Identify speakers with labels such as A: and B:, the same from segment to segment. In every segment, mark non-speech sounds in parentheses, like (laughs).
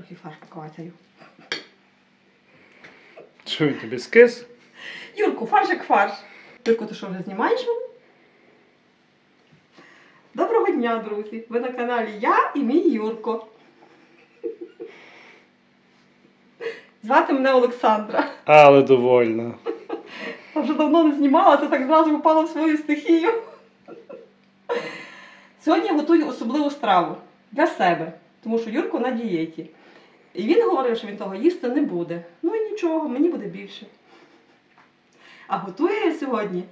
A: трохи фарш покватаю.
B: Що він тобі скис?
A: Юрку, фарш як фарш. Юрку, ти що вже знімаєш мене? Доброго дня, друзі! Ви на каналі Я і мій Юрко. Звати мене Олександра.
B: Але довольна.
A: Я вже давно не знімалася, так зразу впала в свою стихію. Сьогодні я готую особливу страву для себе, тому що Юрко на дієті. І він говорив, що він того їсти не буде. Ну і нічого, мені буде більше. А готую я сьогодні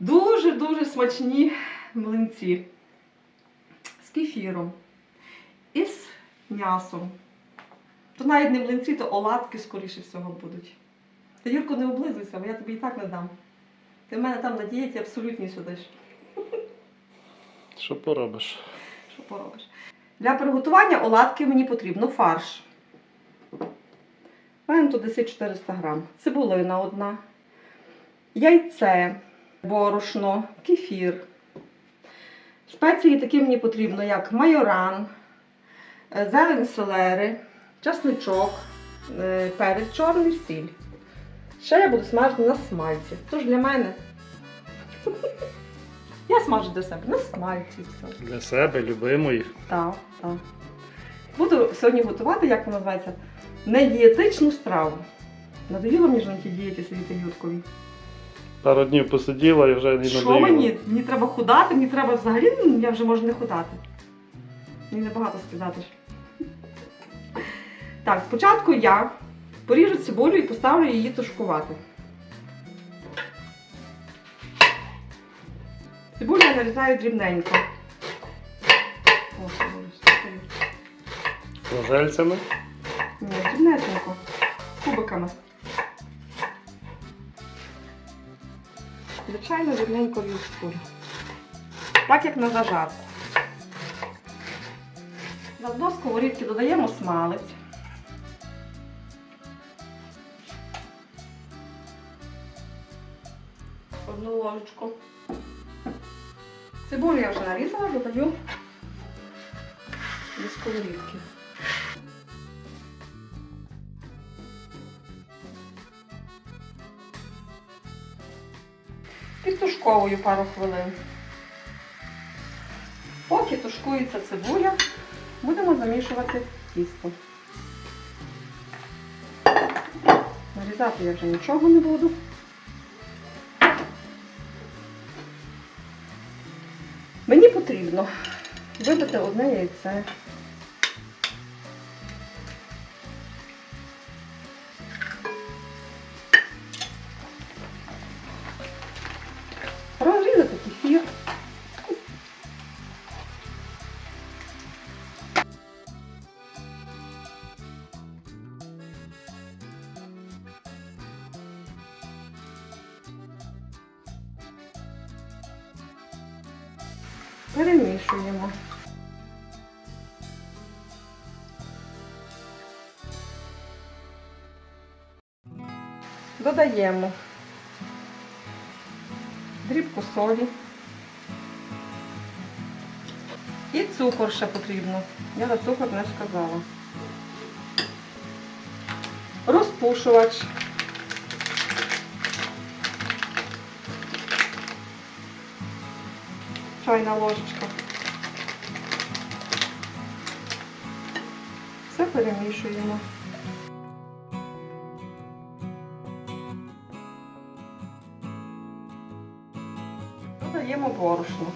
A: дуже-дуже смачні млинці з кефіром і з м'ясом. То навіть не млинці, то оладки, скоріше всього, будуть. Та Юрко, не облизуйся, бо я тобі і так не дам. Ти в мене там на дієті абсолютно сидиш.
B: Що поробиш?
A: Що поробиш? Для приготування оладки мені потрібно фарш. Мене тут 400 грам. Цибулина одна, яйце, борошно, кефір. Спеції такі мені потрібно, як майоран, е, зелень селери, часничок, е, перець чорний, сіль. Ще я буду смажити на смальці. Тож для мене. Смажу для себе на смальці все.
B: Для себе, любимої.
A: Так, так. Буду сьогодні готувати, як вона називається, недієтичну страву. Надоїло мені ж на тій дієті сидіти Юркові.
B: Пару днів посиділа і вже не
A: Що
B: надоїло.
A: мені? Мені треба худати, мені треба взагалі, ну, я вже можу не худати. Мені небагато скидати ж. Так, спочатку я поріжу цибулю і поставлю її тушкувати. Цибулю нарізаю дрібненько. Боже, Ні, дрібнесенько. Кубиками. Звичайно, дрібненько в'юшкую. Так як на зажарку. На дно сковорідки додаємо смалець. Одну ложечку. Цибулю я вже нарізала, додаю до сковорідки. Підтушковую пару хвилин. Поки тушкується цибуля, будемо замішувати тісто. Нарізати я вже нічого не буду. Потрібно видати одне яйце. Перемішуємо. Додаємо дрібку солі. І цукор ще потрібно. Я за цукор не сказала. Розпушувач. Чайна ложечка. Все перемішуємо. Додаємо борошно.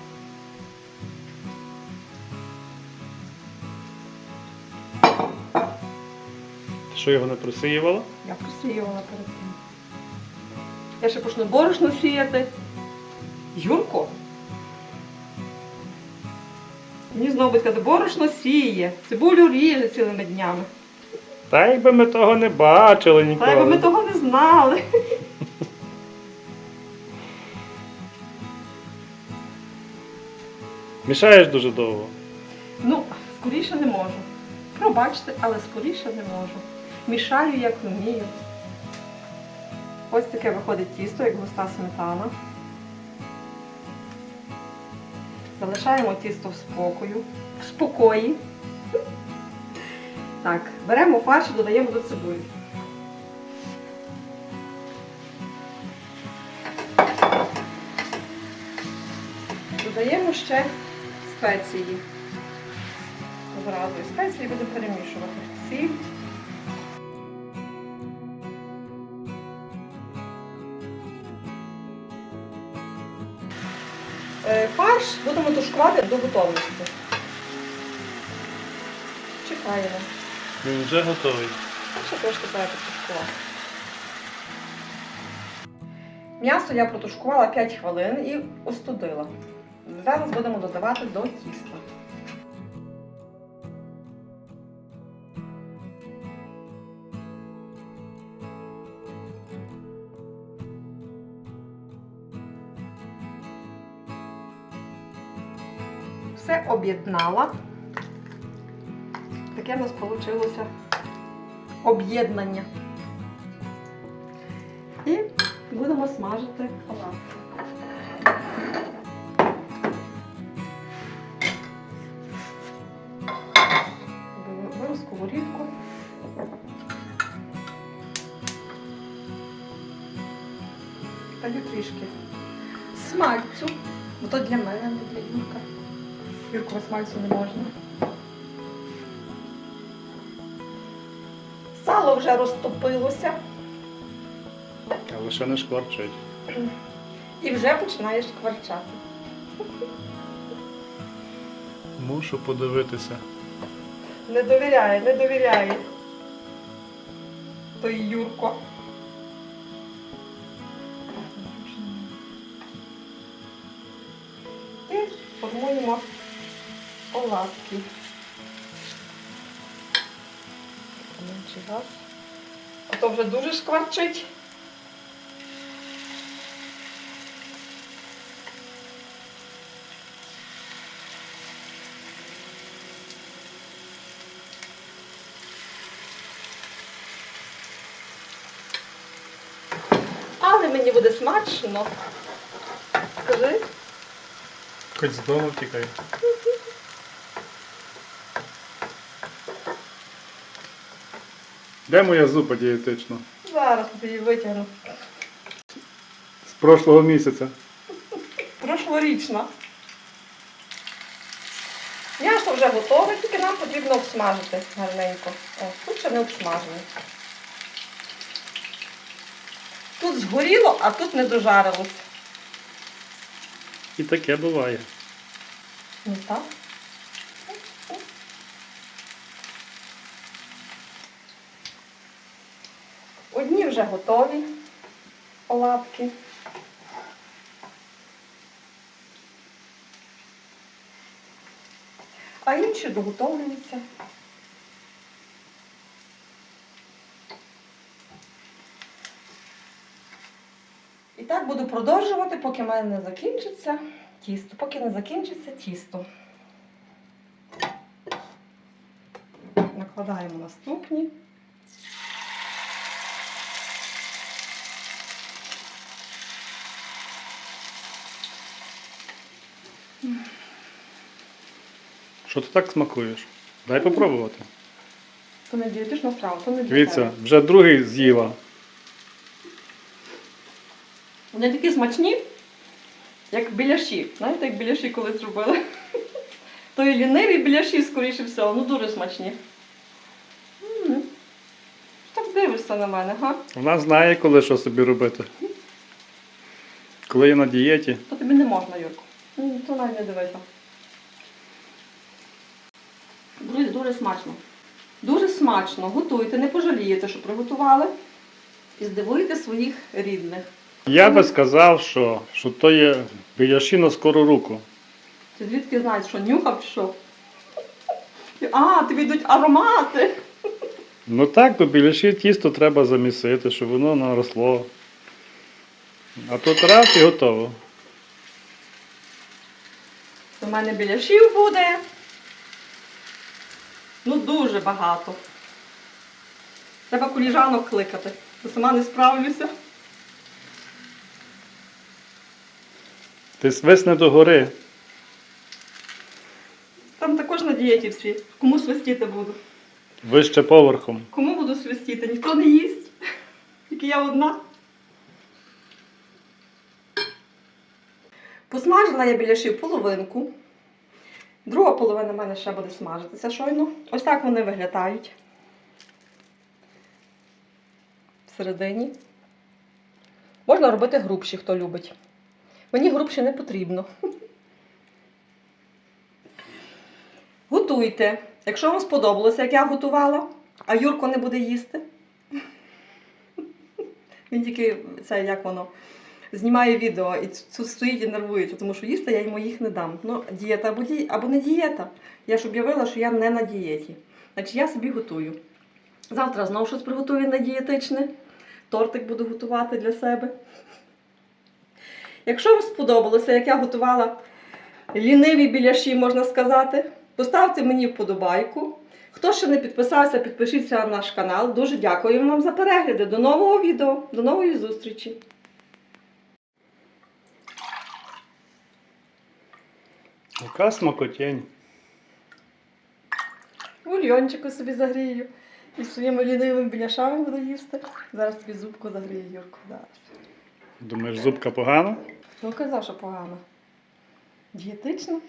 B: Що його не просіювало?
A: Я просіювала перед тим. Я ще почну борошно сіяти. Юрко. Мені знову буде сказати, борошно сіє, цибулю ріже цілими днями.
B: Та якби ми того не бачили
A: Та
B: ніколи.
A: якби ми того не знали. (laughs)
B: Мішаєш дуже довго.
A: Ну, скоріше не можу. Пробачте, але скоріше не можу. Мішаю, як вмію. Ось таке виходить тісто, як густа сметана. Залишаємо тісто в спокою. В спокої. Так, беремо фарш додаємо до цибулі. Додаємо ще спеції. Зразу і спеції будемо перемішувати. Сіль. Фарш будемо тушкувати до готовності. Чекаємо.
B: Він вже готовий.
A: Ще трошки треба потушкувати. М'ясо я протушкувала 5 хвилин і остудила. Зараз будемо додавати до тіста. Все об'єднала. Таке в нас вийшло об'єднання. І будемо смажити оладки. Беру сковорідку. Даю трішки смальцю, бо то для мене, не для Юрка. Юркова смальцю не можна. Сало вже розтопилося
B: Але ще не шкварчить. (clears throat)
A: і вже починає шкварчати. (clears throat)
B: Мушу подивитися.
A: Не довіряє, не довіряє. Той Юрко. Формуємо оладки. Менший газ. А то вже дуже шкварчить. Але мені буде смачно. Скажи.
B: Хоч з дому втікай. Де моя зупа дієтична?
A: Зараз її витягну.
B: З прошлого місяця.
A: Прошлорічна. М'ясо вже готове, тільки нам потрібно обсмажити гарненько. О, тут ще не обсмажене. Тут згоріло, а тут не дожарилось.
B: І таке буває.
A: Ну так. Вже готові оладки. А інші доготовлюються. І так буду продовжувати, поки мене не закінчиться тісто. Поки не закінчиться тісто. Накладаємо наступні.
B: Що ти так смакуєш? Дай попробувати.
A: То не дієтична страва, то не для
B: Дивіться, вже другий з'їла.
A: Вони такі смачні, як біляші. Знаєте, як біляші колись робили? (laughs) То і ліниві біляші, скоріше всього, ну дуже смачні. М. Так дивишся на мене, га?
B: Вона знає, коли що собі робити. Коли я на дієті.
A: То тобі не можна, Юрко. М, То навіть не дивися. Друзі, дуже смачно. Дуже смачно. Готуйте, не пожалієте, що приготували. І здивуєте своїх рідних.
B: Я би сказав, що, що то є біляші на скору руку.
A: Ти звідки знаєш, що нюхав чи що? А, тобі йдуть аромати.
B: Ну так, бо біляші тісто треба замісити, щоб воно наросло. А тут раз і готово.
A: У мене біляшів буде. Ну, дуже багато. Треба коліжанок кликати, бо сама не справлюся.
B: Ти свисне до гори.
A: Там також на дієті всі. Кому свистіти буду.
B: Вище поверхом.
A: Кому буду свистіти? Ніхто не їсть. Тільки я одна. Посмажила я біляшів половинку. Друга половина в мене ще буде смажитися щойно. Ось так вони виглядають. Всередині. Можна робити грубші, хто любить. Мені грубші не потрібно. (laughs) Готуйте. Якщо вам сподобалося, як я готувала, а Юрко не буде їсти. (laughs) Він тільки це як воно знімає відео і тут стоїть і нервується, тому що їсти я йому їх не дам. Ну, дієта або, ді... або не дієта. Я ж об'явила, що я не на дієті. Значить, я собі готую. Завтра знову щось приготую на дієтичне. Тортик буду готувати для себе. Якщо вам сподобалося, як я готувала ліниві біляші, можна сказати, поставте мені вподобайку. Хто ще не підписався, підпишіться на наш канал. Дуже дякую вам за перегляди. До нового відео, до нової зустрічі.
B: Яка смакотень.
A: Бульйончику собі загрію. І своїми лінивими біляшами буду їсти. Зараз тобі зубку загрію, Юрку. Зараз.
B: Думаєш, зубка погана?
A: Хто казав, що погана? Дієтично?